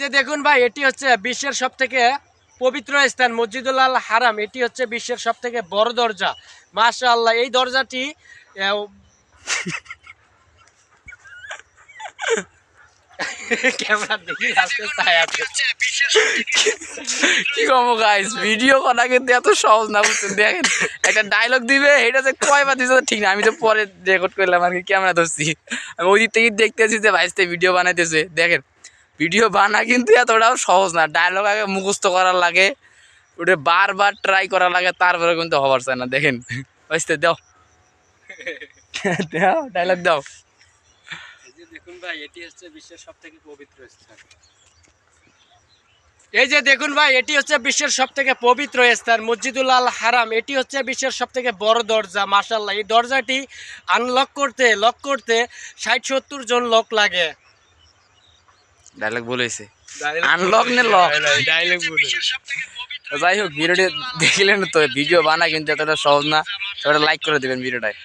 যে দেখুন ভাই, এটি হচ্ছে বিশ্বের সব থেকে পবিত্র স্থান, মসজিদুল হারাম। এটি হচ্ছে বিশ্বের সব থেকে বড় দরজা। মাশা আল্লাহ এই দরজাটি কি ভিডিও কিন্তু এত সহজ না দেখেন, একটা ডায়লগ দিবে, এটা যে ঠিক না। আমি তো পরে রেকর্ড করলাম আর কি, ক্যামেরা ধরছি। আমি ওই দিক থেকে দেখতেছি যে ভাইসতে ভিডিও বানাইতেছে। দেখেন ভিডিও বানা কিন্তু এতটাও সহজ না। ডায়লগ আগে মুখস্থ করার লাগে ওটা বারবার ট্রাই করা লাগে তারপরে কিন্তু হবার চায় না। দেখেন ভাইসতে দাও। দাও ডায়লগ দাও। এই যে দেখুন ভাই এটি হচ্ছে বিশ্বের সব থেকে পবিত্র স্থান। এই যে দেখুন ভাই এটি হচ্ছে বিশ্বের সব থেকে পবিত্র স্থান মসজিদুল আল হারাম। এটি হচ্ছে বিশ্বের সব থেকে বড় দরজা মাশাল্লাহ এই দরজাটি আনলক করতে লক করতে ষাট সত্তর জন লোক লাগে। ডায়লগ বলেছে আনলক নে লক ডায়লগ বলে যাই হোক ভিডিওটি দেখলেন তো ভিডিও বানা কিন্তু এতটা সহজ না। সবাই লাইক করে দেবেন ভিডিওটায়।